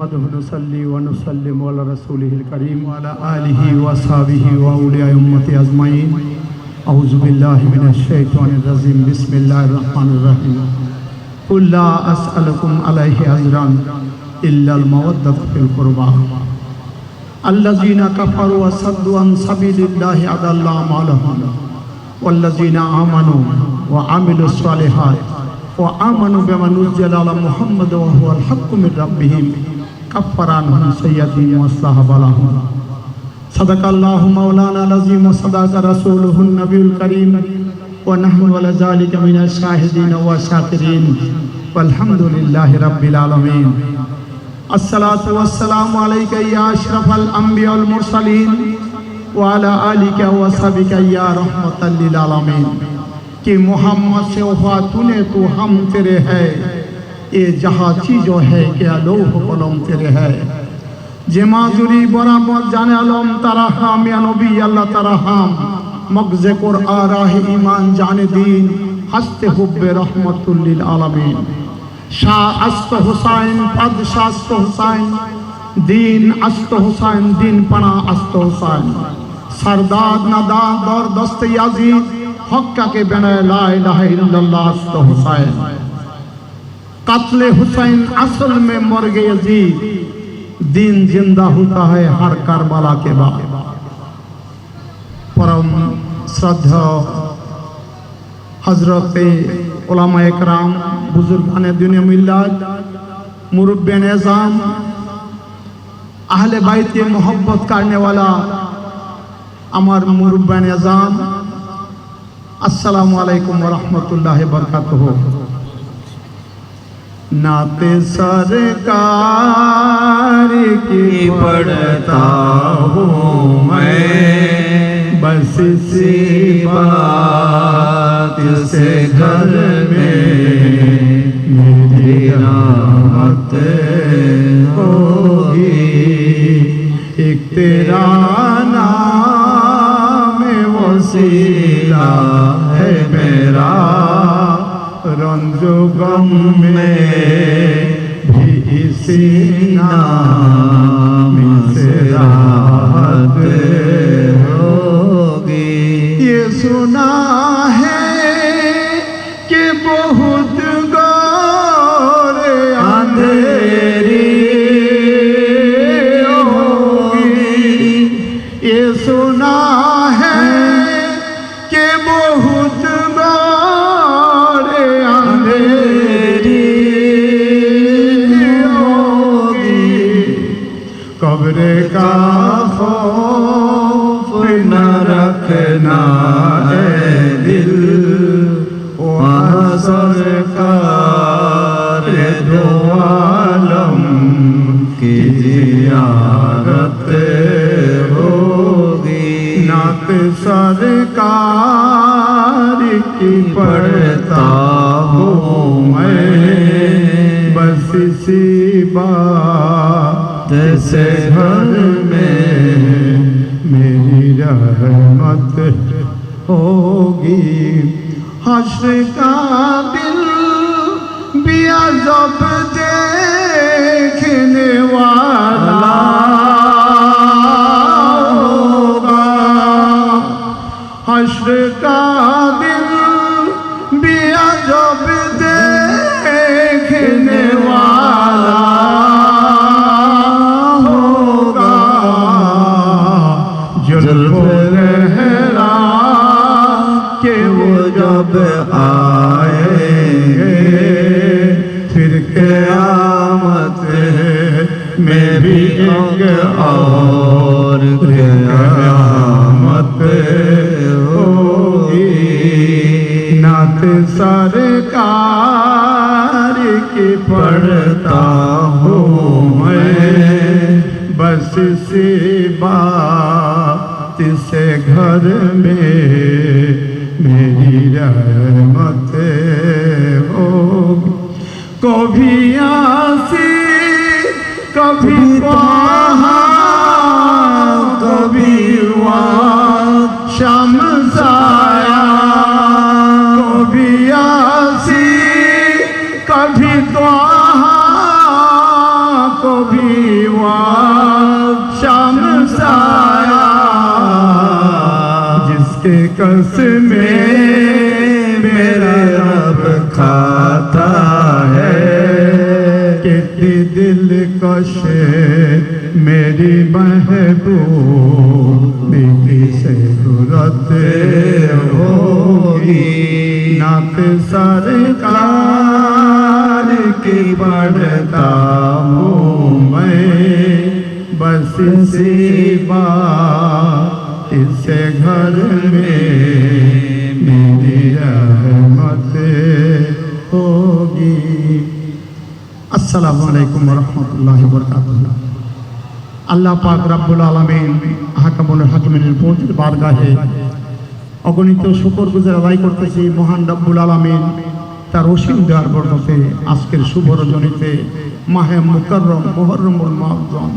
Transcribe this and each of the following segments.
نحمده نصلي ونسلم على رسوله الكريم وعلى آله وصحبه وأولياء أمته أجمعين. أعوذ بالله من الشيطان الرجيم. بسم الله الرحمن الرحيم. قل لا أسألكم عليه أجرا إلا المودة في القربى. الذين كفروا وصدوا عن سبيل الله أضل أعمالهم. والذين آمنوا وعملوا الصالحات وآمنوا بما نزل على محمد وهو الحق من ربهم. কাফারান সৈয়াদি ওয়াসাহাবালাহ صدق الله مولانا العظيم وصدق رسوله النبي الكريم ونحن على ذلك من الشاهدين والشاكرين والحمد لله رب العالمين الصلاة والسلام عليك يا أشرف الأنبياء المرسلين وعلى آلك وصحبك يا رحمة للعالمين کہ محمد سے وفاتون تو ہم تیرے ہے ये जहाँ चीजों है क्या लोह कलम तेरे है যে মাজুরি বরাবর জানে আলম তারা হাম ইয়া নবী আল্লাহ তারা হাম মগজে কোর আরাহ ইমান জানে দিন হাসতে হুব্বে রহমতুল্লিল আলামিন শাহ আস্ত হুসাইন পাদশাহ আস্ত হুসাইন দিন আস্ত হুসাইন দিন পানা আস্ত হুসাইন সরদাদ নাদা দর দস্তে ইয়াজিদ হক্কাকে বেনায় লা ইলাহা ইল্লাল্লাহ আস্ত হুসাইন কাতলে হুসাইন असल में मर गए यजीद दिन जिंदा होता है हर करबला के बाद परम श्रद्धा हजरत उलमा एकराम बुजुर्गान दुनिया मिल्लात मुरब्बे निज़ाम अहले बाइत मोहब्बत करने वाला আমার মুরব্বা নিজাম আসসালামু আলাইকুম রহমতুল্লাহ বরকাতুহ नाते सरकार की पढ़ता हूँ मैं। बस सी बात से घर में मेरी राहत होगी। एक तेरा नाम वसीला है मेरा। रंजो गम में भी इसी से राहत होगी। ये सुना है कि बहुत सरकार की पढ़ता हूँ मैं। बस इसी बात से घर में मेरी रहमत होगी। हश्र का दिल बिया जब देखने কাবিল বিয়া জব দেখনে হোগা জলবো घर में मेरी रहमत होगी कभी आसी कभी वहाँ कसमें मेरा रब खाता है। कितनी दिल कशे मेरी महबूब बीबी से सूरत होगी। नात सरकार की पढ़ता हूँ मैं। बस इसी बात इससे घर में मेरी रहमत होगी আসসালামু আলাইকুম রহমতুল্লাহ বরকাত আল্লাহ পাক রাব্বুল আলমিন হাকামুল হাকিমিনের পৌঁছের বারগাহে অগণিত শুকর গুজার আদায় করতেছি মহান রাব্বুল আলমিন তার অসীম দেওয়ার বরকতে আজকের শুভ রজনীতে মাহে মুকররম মোহরমুল মহরম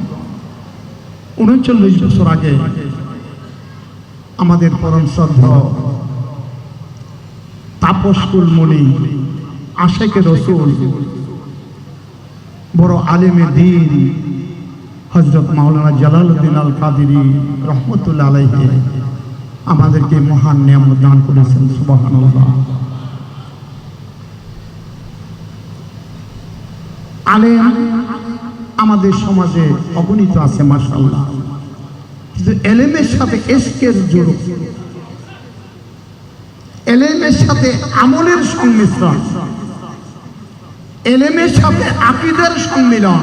উনচল্লিশ বছর আগে আমাদের পরম শ্রদ্ধা তাপসকুল মণি আশেকে রসুল, বড় আলেমে দিন, হজরত মাওলানা জালালউদ্দিন আল কাদিরি রহমতুল্লাহ আলাইহি আমাদেরকে মহান নিয়ামত দান করেছেন, সুবহানাল্লাহ। আলেম আমাদের সমাজে অগণিত আছে কিন্তু এলেমের সাথে এসকের জোর এলেমের সাথে আমলের সংমিশ্রণ। এলেমের সাথে আকিদের সম্মিলন।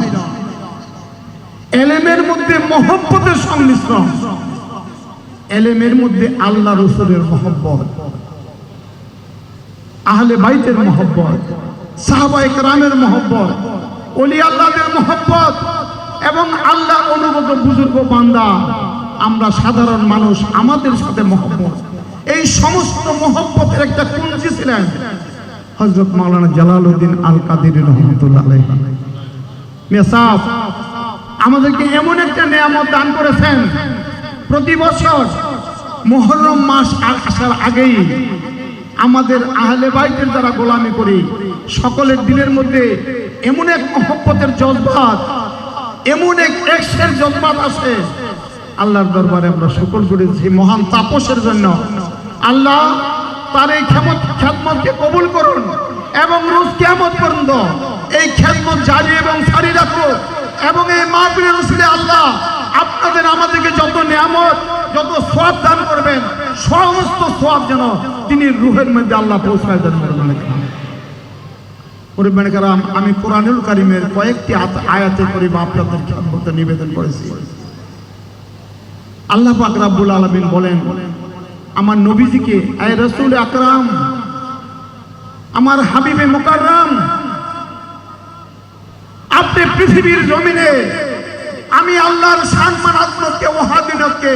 এলেমের মধ্যে মহব্বতের সংমিশ্রণ। এলেমের মধ্যে আল্লাহ রসুলের মহব্বত। আহলে বাইতের মহব্বত সাহাবাই রামের মহব্বত অলি আল্লাহদের মহব্বত এবং আল্লাহ অনুগত বুজুর্গ বান্দা। আমরা সাধারণ মানুষ, আমাদের সাথে মহব্বত। এই সমস্ত মহব্বতের একটা কুঞ্জি ছিলেন হজরত মাওলানা জালালউদ্দিন আল কাদির রহমতুল্লাহ আমাদেরকে এমন একটা নিয়ামত দান করেছেন, প্রতি বছর মহরম মাস আসার আগেই আমাদের আহলে বাইতের দ্বারা গোলামি করি, সকলের দিনের মধ্যে এমন এক মহব্বতের জজবাত, এমন এক এক্সের জজবাত আছে আল্লাহর দরবারে আমরা সকল করেছি মহান তাপসের জন্য। আল্লাহ তার এই খেমত খ্যাতমতকে কবুল করুন এবং রোজ কেমত পর্যন্ত এই খ্যাতমত জারি এবং সারি রাখো এবং এই মাহফিলের রসুলে আল্লাহ আপনাদের আমাদেরকে যত নিয়ামত, যত সব দান করবেন, সমস্ত সব যেন তিনি রুহের মধ্যে আল্লাহ পৌঁছায় দেন পরিমাণ কারাম আমি কোরআনুল কারিমের কয়েকটি আত- আয়াতে করিম আপনাদের খেদমতে নিবেদন করেছি। আল্লাহ পাক রাব্বুল আলামিন বলেন, আমার নবীজিকে, আয় রসুল আকরাম, আমার হাবিবে মোকাররাম, আপনি পৃথিবীর জমিনে, আমি আল্লাহর সম্মান আত্মকে ওহাদিনতকে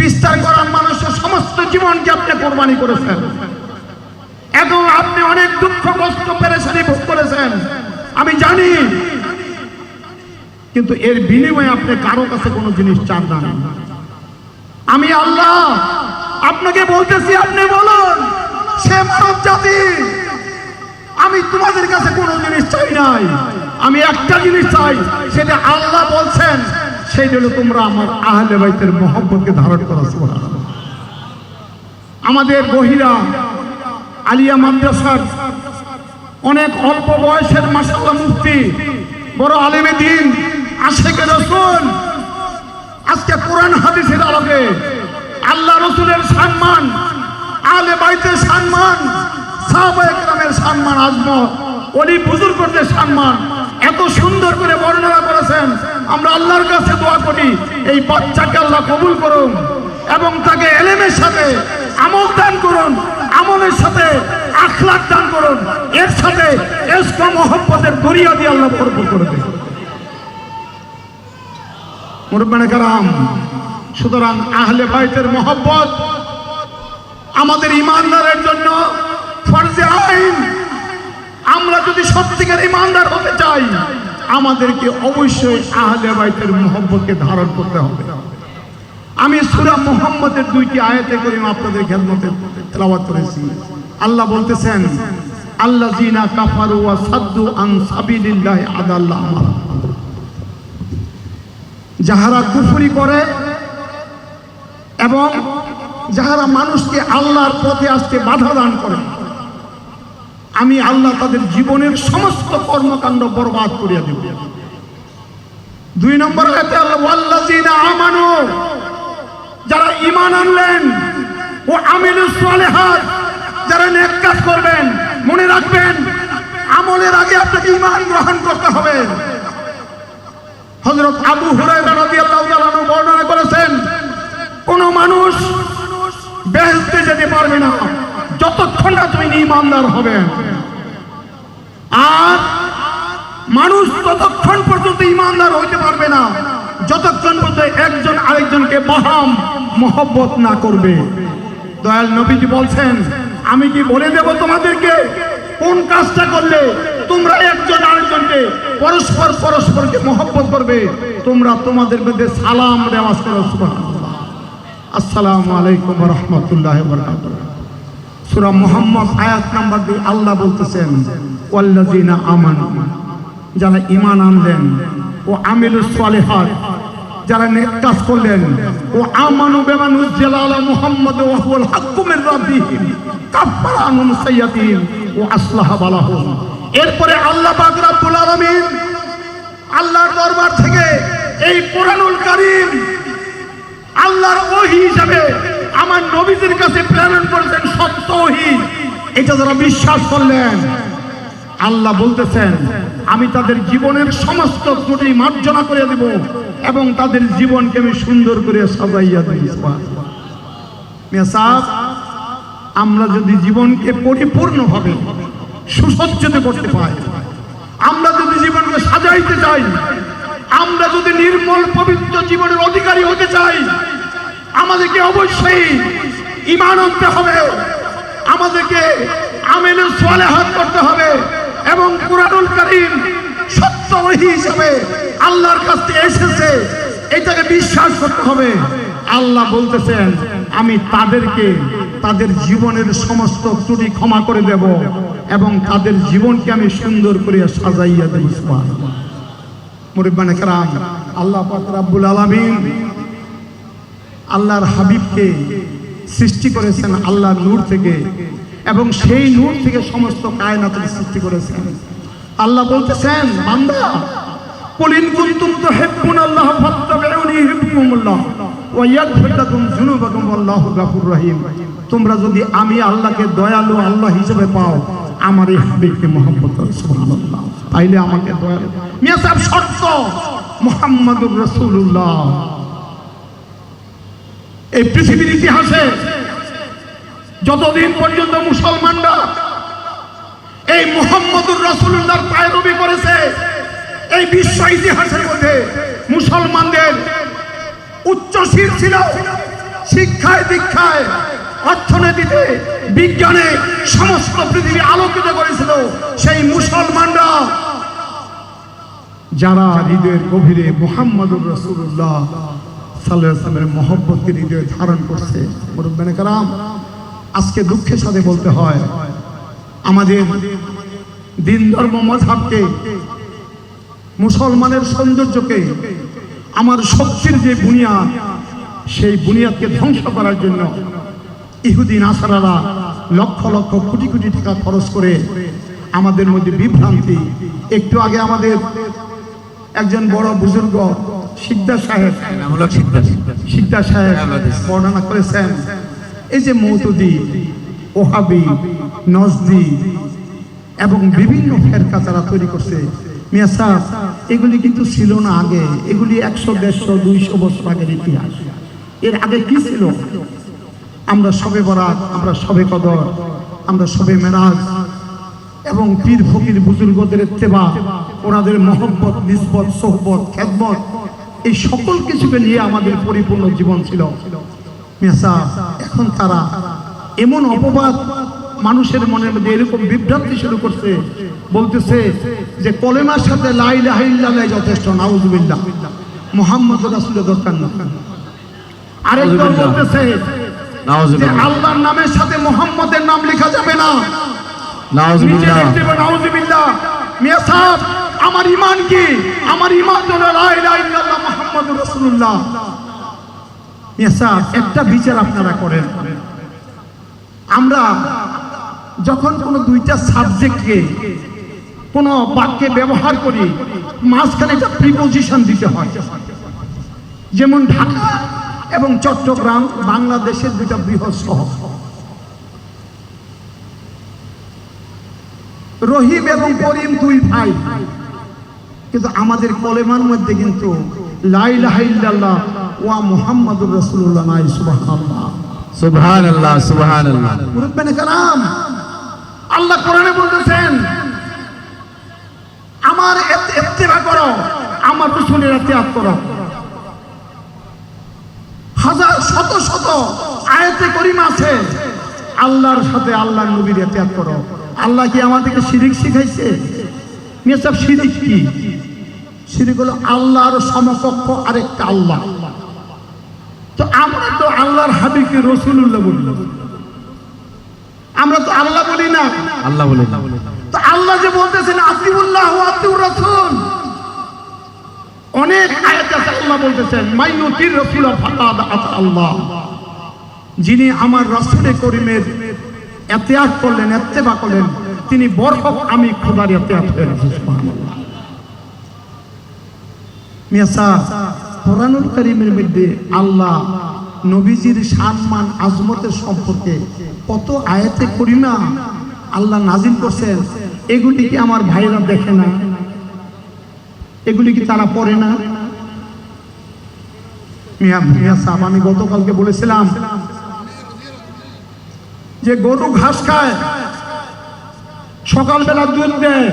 বিস্তার করার মানুষের সমস্ত জীবনকে আপনি কোরবানি করেছেন। এবং আপনি অনেক দুঃখ কষ্ট পেরেছেন, ভোগ করেছেন। আমি জানি কিন্তু এর বিনিময়ে আপনি কারও কাছে কোনো জিনিস চান না আমি আল্লাহ, আপনাকে বলতেছি, আপনি বলুন সে মানব জাতি, আমি তোমাদের কাছে কোনো জিনিস চাই নাই আমি একটা জিনিস চাই, সেটা আল্লাহ বলছেন, সেই জন্য তোমরা আমার আহলে বাইতের মহব্বতকে ধারণ করা। আমাদের গহিরা আলিয়া মাদ্রাসার অনেক অল্প বয়সের মাসাল্লাহ মুফতি, বড় আলেমে দিন আশেকে রসুল। আজকে কোরআন হাদিসের আলোকে আল্লাহ রসুলের সম্মান আলে বাইতের সম্মান সাহবাহামের সম্মান, আজমত, অলি বুজুর্গদের সম্মান এত সুন্দর করে বর্ণনা করেছেন। আমরা আল্লাহর কাছে দোয়া করি, এই বাচ্চাকে আল্লাহ কবুল করুন এবং তাকে এলেমের সাথে আমল দান করুন, আমলের সাথে আখলাক দান করুন, এর সাথে এসকো মহব্বতের দরিয়া দিয়ে আল্লাহ ভরপুর করে মুরব্বানে কারাম, সুতরাং আহলে বাইতের মহব্বত আমাদের ইমানদারের জন্য ফরজে আইন। আমরা যদি সত্যিকার ইমানদার হতে চাই, আমাদেরকে অবশ্যই আহলে বাইতের মহব্বতকে ধারণ করতে হবে। আমি সুরা মোহাম্মদের দুইটি আয়াতে করে আপনাদের খেদমতে তেলাওয়াত করেছি। আল্লাহ বলতেছেন আল্লাহ জিনা কাফারু ওয়া সাদ্দু আন সাবিলিল্লাহ আদাল্লাহ আমার যাহারা কুফরি করে এবং যাহারা মানুষকে আল্লাহর পথে আসতে বাধা দান করে, আমি আল্লাহ তাদের জীবনের সমস্ত কর্মকাণ্ড বরবাদ করিয়া দেব। দুই নম্বর আমানু, যারা ইমান আনলেন ও আমিলুস সালিহাত, যারা নেক কাজ করবেন, মনে রাখবেন আমলের আগে আপনাকে ঈমান গ্রহণ করতে হবে। হযরত আবু আনহু বর্ণনা করেছেন, কোন মানুষ বেহেশতে যেতে পারবে না, যতক্ষণ না তুমি ঈমানদার হবে। আর মানুষ ততক্ষণ পর্যন্ত ইমানদার হইতে পারবে না, যতক্ষণ পর্যন্ত একজন আরেকজনকে মহাম মহব্বত না করবে। দয়াল নবীজি বলছেন, আমি কি বলে দেব তোমাদেরকে? কোন কাজটা করলে তোমরা একজন আরেকজনকে পরস্পর পরস্পরকে মহব্বত করবে। তোমরা তোমাদের মধ্যে সালাম রেওয়াজ করো আসসালামু আলাইকুম রহমতুল্লাহ সুরা মোহাম্মদ আয়াত নাম্বার দুই, আল্লাহ বলতেছেন, ওয়াল্লাযিনা আমানু যারা ঈমান আনলেন, ও আমিলুস সালিহাত, যারা নেক কাজ করলেন, ও আমানু বিমা নুজিলা আলা মুহাম্মদ ওয়া হুয়াল হাক্কু মির রাব্বিহিম কাফারা আনহুম ওয়া আসলাহা বালাহুম। এরপরে আল্লাহ রব্বুল আলামিন আল্লাহর দরবার থেকে এই কোরআনুল কারীম আল্লাহর ওহি হিসাবে আমার নবীদের কাছে প্রেরণ করেছেন সত্য ওহি। এটা যারা বিশ্বাস করলেন, আল্লাহ বলতেছেন, আমি তাদের জীবনের সমস্ত ত্রুটি মার্জনা করে দেব এবং তাদের জীবনকে আমি সুন্দর করে সাজাইয়া দিব। আমরা যদি জীবনকে পরিপূর্ণভাবে সুসজ্জিত করতে পাই আমরা যদি জীবনকে সাজাইতে চাই, আমরা যদি নির্মল, পবিত্র জীবনের অধিকারী হতে চাই, আমাদেরকে অবশ্যই ইমান আনতে হবে। আমাদেরকে আমেনের সোয়ালেহাত করতে হবে এবং কুরআনুল কারীম সত্য হিসাবে আল্লাহর কাছ থেকে এসেছে, এটাকে বিশ্বাস করতে হবে। আল্লাহ বলতেছেন, আমি তাদেরকে তাদের জীবনের সমস্ত ত্রুটি ক্ষমা করে দেব এবং তাদের জীবনকে আমি সুন্দর করে সাজাইয়া দেব কারাম, আল্লাহ পাক রাব্বুল আল্লাহর হাবিবকে সৃষ্টি করেছেন আল্লাহর নূর থেকে এবং সেই নূর থেকে সমস্ত কায়নাতের সৃষ্টি করেছেন। আল্লাহ বলতেছেন, বান্দা কুলিন কুনতুম তুহিব্বুন আল্লাহ ফাত্তাবিউনি ইউহিব্বুকুমুল্লাহ। তোমরা যদি আমি আল্লাহকে দয়ালু আল্লাহ হিসেবে পাও, আমার এই হাবিবকে সুবহানাল্লাহ। তাইলে আমাকে দয়ালু রাসূলুল্লাহ। এই পৃথিবীর ইতিহাসে যতদিন পর্যন্ত মুসলমানরা এই মোহাম্মদুর করেছে, এই বিশ্ব ইতিহাসের মধ্যে মুসলমানদের উচ্চ শির ছিল। শিক্ষায়, দীক্ষায়, অর্থনীতিতে, বিজ্ঞানে সমস্ত পৃথিবী আলোকিত করেছিল সেই মুসলমানরা। যারা হৃদয়ের গভীরে মোহাম্মদুর রসুল্লাহ সাল্লামের মহব্বতকে হৃদয়ে ধারণ করছে আজকে দুঃখের সাথে বলতে হয়, আমাদের দিন ধর্ম মজাবকে মুসলমানের সৌন্দর্যকে আমার শক্তির যে বুনিয়াদ সেই বুনিয়াদকে ধ্বংস করার জন্য ইহুদিন আসারারা লক্ষ লক্ষ কোটি কোটি টাকা খরচ করে আমাদের মধ্যে বিভ্রান্তি। একটু আগে আমাদের একজন বড় বুজুর্গ সিদ্ধা সাহেব সিদ্ধা সাহেব। বর্ণনা করেছেন এই যে মৌতুদি ওহাবি নজদি এবং বিভিন্ন ফেরকা তারা তৈরি করছে। সাহেব এগুলি কিন্তু ছিল না আগে। এগুলি একশো, দেড়শো, দুইশো বছর আগের ইতিহাস। এর আগে কি ছিল? আমরা সবে বরাত, আমরা সবে কদর, আমরা সবে মেরাজ এবং পীর ফকির বুজুর্গদের ইত্তেবা, ওনাদের মহব্বত, নিসবত, সোহবত, খেদমত, এই সকল কিছুকে নিয়ে আমাদের পরিপূর্ণ জীবন ছিল। মেসা এখন তারা এমন অপবাদ মানুষের মনের মধ্যে এরকম বিভ্রান্তি শুরু করছে বলতেছে যে কলেমার সাথে যথেষ্ট নাউজুবিল্লাহ। মোহাম্মদ রাসুলের দরকার না আরেক দল নাউজুবিল্লাহ। বলতেছে আল্লাহর নামের সাথে মোহাম্মদের নাম লেখা যাবে না। নাউজুবিল্লাহ। মিয়া সাহেব আমার ইমান কি? আমার ইমান রাসূলুল্লাহ। একটা বিচার আপনারা করেন। আমরা যখন কোনো দুইটা সাবজেক্টকে কোনো বাক্যে ব্যবহার করি মাঝখানে একটা প্রিপোজিশন দিতে হয়। যেমন ঢাকা এবং চট্টগ্রাম বাংলাদেশের দুইটা বৃহৎ শহর। রহিম এবং করিম দুই ভাই। কিন্তু আমাদের কলেমার মধ্যে কিন্তু লাইলাহাইল্লাহ ওয়া মুহাম্মাদুর রাসূলুল্লাহ নাই সুবহানাল্লাহ। সুবহান আল্লাহ মুরব্বানে কালাম আল্লাহ কোরআনে বলতেছেন, আমার ইত্তেবা করো, আমার রসুলের ইতিহাদ করো। হাজার, শত শত আয়াতে করিম আছে। আল্লাহর সাথে আল্লাহর নবীর ইতিহাদ করো। আল্লাহ কি আমাদেরকে শিরিক শিখাইছে? মেয়ে সব শিরিক কি? শিরিক হলো আল্লাহর সমকক্ষ আরেকটা আল্লাহ। তো আমরা তো আল্লাহর হাবিবকে রসুল্লাহ বলি। আমরা তো আল্লাহ বলি না। আল্লাহ বলেন তো আল্লাহ যে বলতেছেন আতিউল্লাহ ও আতিউর রাসূল। অনেক আয়াত আছে আল্লাহ বলতেছেন মাইনুতির রাসূল ফাকাদ আতা আল্লাহ। যিনি আমার রাসূলে করিমের এতিয়াত করলেন এত্তেবা করলেন তিনি বরহক আমি খোদার এতিয়াত হয়ে গেছি সুবহানাল্লাহ। কোরআনুল করিমের মধ্যে আল্লাহ নবীজির সম্মান আজমতের সম্পর্কে কত আয়াতে করিমা আল্লাহ নাজিল করছেন, এগুলি কি আমার ভাইরা দেখে না? এগুলি কি তারা পড়ে না? মিয়া মিয়া আমি গতকালকে বলেছিলাম যে গরু ঘাস খায়, সকালবেলা দুধ দেয়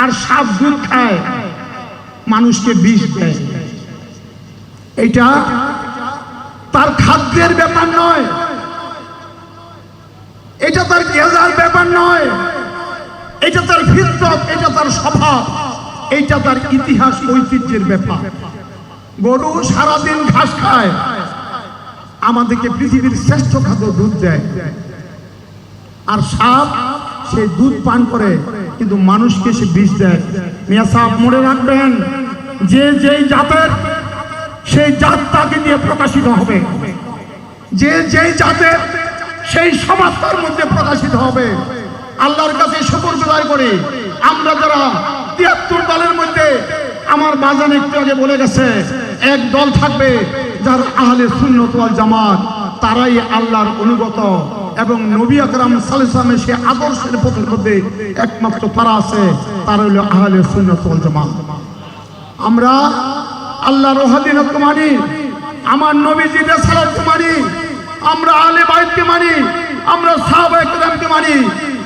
আর সাপ দুধ খায়, মানুষকে বিষ দেয়। এটা তার খাদ্যের ব্যাপার নয়। এটা তার গেজার ব্যাপার নয়। এটা তার ভিত্তক এটা তার স্বভাব। এটা তার ইতিহাস, ঐতিহ্যের ব্যাপার। গরু সারাদিন ঘাস খায়। আমাদেরকে পৃথিবীর শ্রেষ্ঠ খাদ্য দুধ দেয়। আর সাপ, সে দুধ পান করে, কিন্তু মানুষকে সে বিষ দেয়। মিয়া সাপ মনে রাখবেন, যে যেই জাতের সেই জাত তাকে দিয়ে প্রকাশিত হবে। যে যেই জাতের সেই সমাজ তার মধ্যে প্রকাশিত হবে। আল্লাহর কাছে শুকর বিদায় করে। আমরা যারা তিয়াত্তর দলের মধ্যে আমার বাজান একটু আগে বলে গেছে, এক দল থাকবে যার আহলে সুন্নত ওয়াল জামাত, তারাই আল্লাহর অনুগত এবং নবী আকরাম সালিসামের সে আদর্শের পথের মধ্যে একমাত্র তারা আছে, তারা হলো আহলে সুন্নত ওয়াল জামাত। আমরা আল্লাহর ওহাদিনকে মানি আমার নবীজি রেসালতকে মানি আমরা আলে বাইতকে মানি, আমরা সাহাবায়ে কেরামকে মানি,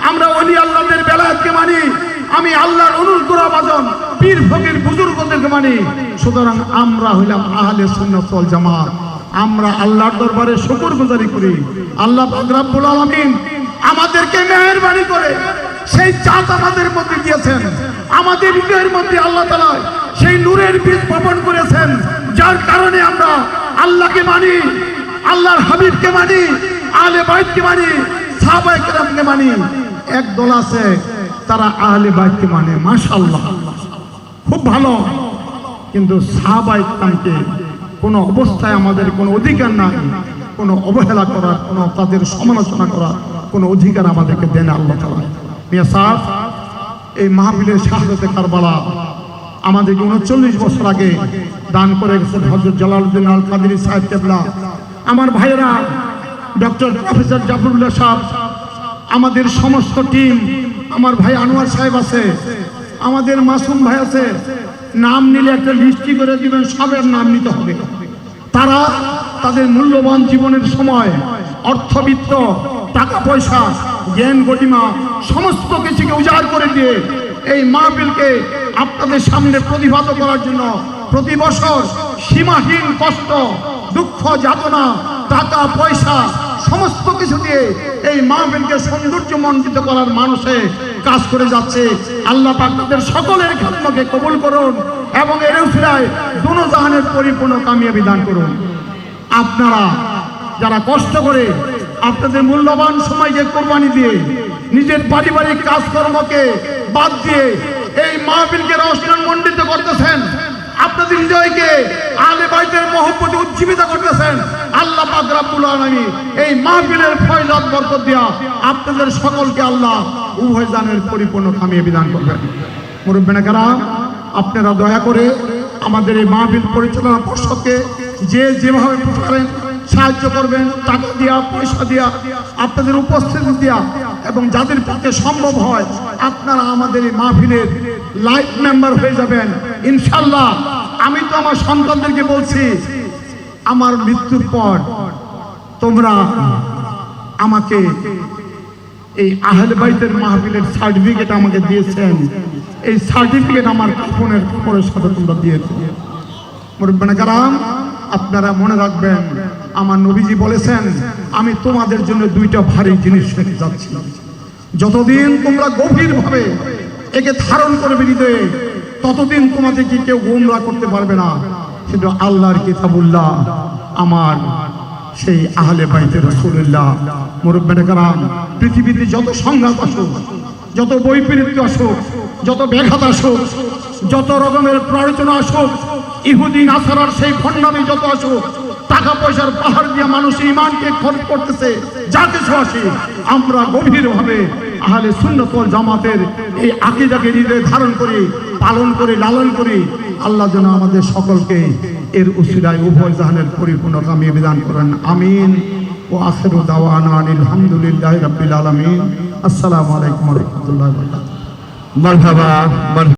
আমরা অলি আল্লাহদের বেলায়েতকে মানি, আমি আল্লাহর অনুগ্রহ বাজন পীর ফকির বুজুর্গদেরকে মানি। সুতরাং আমরা হইলাম আহলে সুন্নাত ওয়াল জামাত। আমরা আল্লাহর দরবারে শুকর গুজারি করি। আল্লাহ রব্বুল আলামিন আমাদেরকে মেহেরবানি করে সেই চাঁদ আমাদের মধ্যে দিয়েছেন। আমাদের মধ্যে আল্লাহ তালা সেই নূরের বীজ বপন করেছেন। যার কারণে আমরা আল্লাহকে মানি, আল্লাহর হাবিবকে মানি আলে বাইতকে মানি, সাহাবায়ে কেরামকে মানি। এক দল আছে, তারা আহলে বাইতকে মানে মাশাআল্লাহ। খুব ভালো। কিন্তু সাহাবায়ে কেরামকে কোনো অবস্থায় আমাদের কোনো অধিকার নাই, কোনো অবহেলা করার, কোনো তাদের সমালোচনা করার কোনো অধিকার আমাদেরকে দেন আল্লাহ তাআলা। মিয়া সাহেব এই মাহফিলের শাহাদতে কারবালা আমাদেরকে উনচল্লিশ বছর আগে দান করে গেছেন হজরত জালালউদ্দিন আল কাদির সাহেব কেবলা। আমার ভাইয়েরা, ডক্টর প্রফেসর জাফরুল্লাহ সাহেব, আমাদের সমস্ত টিম, আমার ভাই আনোয়ার সাহেব আছে, আমাদের মাসুম ভাই আছে, নাম নিলে একটা লিস্টি করে দিবেন, সবের নাম নিতে হবে। তারা তাদের মূল্যবান জীবনের সময়, অর্থবিত্ত টাকা পয়সা জ্ঞান গরিমা সমস্ত কিছুকে উজাড় করে দিয়ে এই মাহফিলকে আপনাদের সামনে প্রতিভাত করার জন্য প্রতি বছর সীমাহীন কষ্ট, দুঃখ, যাতনা, টাকা, পয়সা, সমস্ত কিছু দিয়ে এই মাহফিলকে সৌন্দর্য মণ্ডিত করার মানুষে কাজ করে যাচ্ছে। আল্লাহ পাক তাদের সকলের খাতমকে কবুল করুন এবং এর উসিলায় দুনো জাহানের পরিপূর্ণ কামিয়াবি দান করুন। আপনারা যারা কষ্ট করে আপনাদের মূল্যবান সময়কে কোরবানি দিয়ে নিজের পারিবারিক কাজকর্মকে বাদ দিয়ে এই মাহফিলকে রসন মণ্ডিত করতেছেন। আপনাদের হৃদয়কে আলে বাইতের মহব্বতে উজ্জীবিত করতেছেন। আল্লাহ পাক রাব্বুল এই মাহফিলের ফয়জাত বরকত দিয়া আপনাদের সকলকে আল্লাহ উভয় জানের পরিপূর্ণ কামিয়ে বিধান করবেন। মুরব্বিনা কারাম আপনারা দয়া করে আমাদের এই মাহফিল পরিচালনা পর্ষদকে যে যেভাবে পারেন সাহায্য করবেন, টাকা দিয়া, পয়সা দিয়া, আপনাদের উপস্থিতি দিয়া এবং যাদের পক্ষে সম্ভব হয়, আপনারা আমাদের এই মাহফিলের লাইফ মেম্বার হয়ে যাবেন। ইনশাল্লাহ আমি তো আমার সন্তানদেরকে বলছি, আমার মৃত্যুর পর তোমরা আমাকে এই আহলে বাইতের মাহফিলের সার্টিফিকেট আমাকে দিয়েছেন। এই সার্টিফিকেট আমার কাপনের কাপড়ের সাথে তোমরা দিয়েছ। আপনারা মনে রাখবেন, আমার নবীজি বলেছেন, আমি তোমাদের জন্য দুইটা ভারী জিনিস রেখে যাচ্ছি। যতদিন তোমরা গভীরভাবে একে ধারণ করবে হৃদয়ে ততদিন তোমাদেরকে কেউ গোমরা করতে পারবে না। কিন্তু আল্লাহর কিতাবুল্লাহ, আমার সেই আহলে বাইতে রসুল্লাহ মুরব্বানা কারাম, পৃথিবীতে যত সংঘাত আসুক, যত বৈপরীত্য আসুক, যত ব্যাঘাত আসুক, যত রকমের প্রয়োজন আসুক ইহুদি নাসারার সেই ভণ্ডামি যত আসুক টাকা পয়সার পাহাড় দিয়ে মানুষ ইমানকে খরচ করতেছে যাতে আসে আমরা গভীরভাবে আহলে সুন্নতল জামাতের এই আকিদাকে হৃদয়ে ধারণ করি, পালন করি, লালন করি। আল্লাহ যেন আমাদের সকলকে এর উসিলায় উভয় জাহানের পরিপূর্ণ কামিয়ে বিধান করেন। আমিন। ও আখেরু দাওয়ানা আলহামদুলিল্লাহ রাব্বিল আলামিন। আসসালামু আলাইকুম রাহমাতুল্লাহি মারহাবা।